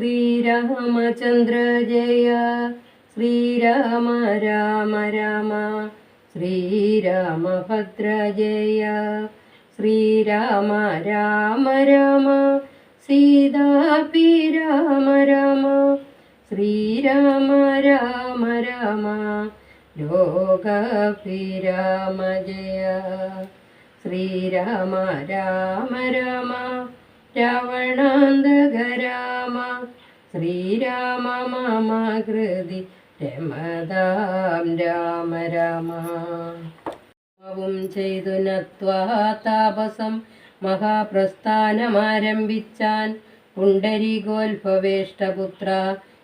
ശ്രീരാമചന്ദ്ര ജയ. ശ്രീരാമ രാമ രാമ. ശ്രീരാമഭദ്ര ജയ. ശ്രീരാമ രാമ രാമ. സീതാപി രാമ രാമ. ശ്രീരാമ രാമ രാമ. ലോകപി രാമ ജയ. ശ്രീരാമ രാമ രാമ. രാവണാന്തക രാമ ശ്രീരാമ മമ രമദാം രാമ രാമ. വും ചെയ്തു നത്വാ താപസം മഹാപ്രസ്ഥാനമാരംഭിച്ചാൻ പുണ്ടരീകോത്ഭവേഷ്ടപുത്ര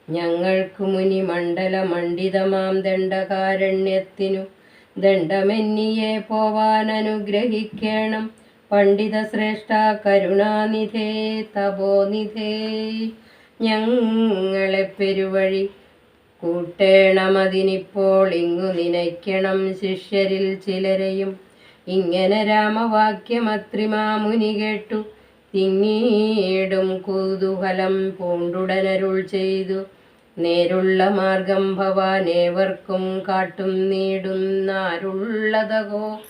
ഞങ്ങൾക്കു മുനി മണ്ഡല മണ്ഡിതമാം ദണ്ഡകാരണ്യത്തിനു ദണ്ഡമെന്നിയെ പോവാൻ അനുഗ്രഹിക്കണം. പണ്ഡിത ശ്രേഷ്ഠ കരുണാനിധേ തപോനിധേ ഞങ്ങളെ പെരുവഴി കൂട്ടേണമതിനിപ്പോൾ ഇങ്ങു നിനയ്ക്കണം ശിഷ്യരിൽ ചിലരെയും. ഇങ്ങനെ രാമവാക്യമത്രിമാമുനി കേട്ടു. തിങ്ങീടും കുതൂഹലം പൂണ്ടുടനരുൾ ചെയ്തു. നേരുള്ള മാർഗം ഭവാനേവർക്കും കാട്ടും നീടുന്നാരുള്ളതകോ?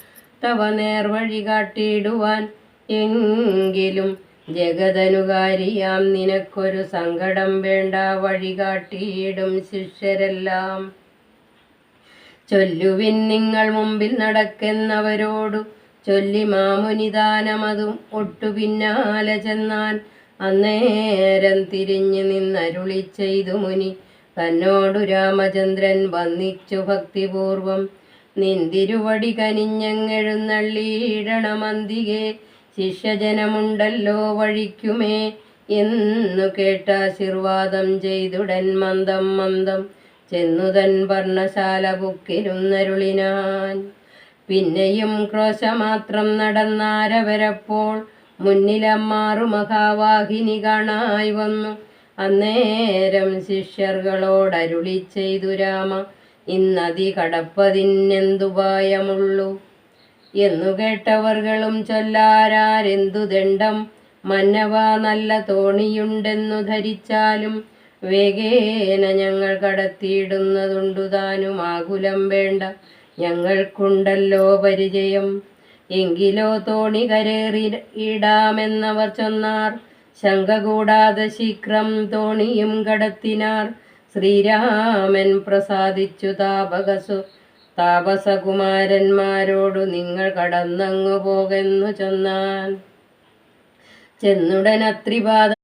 തവ നേർവഴി കാട്ടിയിടുവാൻ എങ്കിലും ജഗതനുകാരിയാം. നിനക്കൊരു സങ്കടം വേണ്ട വഴി കാട്ടിയിടും ശിഷ്യരെല്ലാം. ചൊല്ലുവിൻ നിങ്ങൾ മുമ്പിൽ നടക്കുന്നവരോടു ചൊല്ലി മാമുനിദാനമതും ഒട്ടു പിന്നാലെ ചെന്നാൻ അന്നേരം തിരിഞ്ഞു നിന്നരുളി ചെയ്തു മുനി. തന്നോടു രാമചന്ദ്രൻ വന്നിച്ചു ഭക്തിപൂർവം. നിന്തിരുവടി കനിഞ്ഞെഴുന്നള്ളിയിടണമന്തികെ ശിഷ്യജനമുണ്ടല്ലോ വഴിക്കുമേ. എന്നു കേട്ടാശീർവാദം ചെയ്തുടൻ മന്ദം മന്ദം ചെന്നുതൻ വർണശാല ബുക്കിരുന്നരുളിനാൻ. പിന്നെയും ക്രോശമാത്രം നടന്നാരവരപ്പോൾ മുന്നിലമ്മാറു മഹാവാഹിനി കാണായി വന്നു. അന്നേരം ശിഷ്യർകളോടരുളി ചെയ്തു രാമ ഇന്നതി കടപ്പതിന്നെന്തുപായമുള്ളു എന്നു കേട്ടവർകളും ചൊല്ലാരാരെന്തു ദണ്ഡം? മന്നവ നല്ല തോണിയുണ്ടെന്നു ധരിച്ചാലും വേഗേന ഞങ്ങൾ കടത്തിയിടുന്നതുണ്ടു താനും ആകുലം വേണ്ട. ഞങ്ങൾക്കുണ്ടല്ലോ പരിചയം. എങ്കിലോ തോണി കരേറി ഇടാമെന്നവർ ചൊന്നാർ. ശങ്ക കൂടാതെ ശീക്രം തോണിയും കടത്തിനാർ. ശ്രീരാമൻ പ്രസാദിച്ചു താപകസു. താപസകുമാരന്മാരോടു നിങ്ങൾ കടന്നങ്ങു പോകെന്നു ചെന്നാൻ ചെന്നുടൻ അത്രിപാദ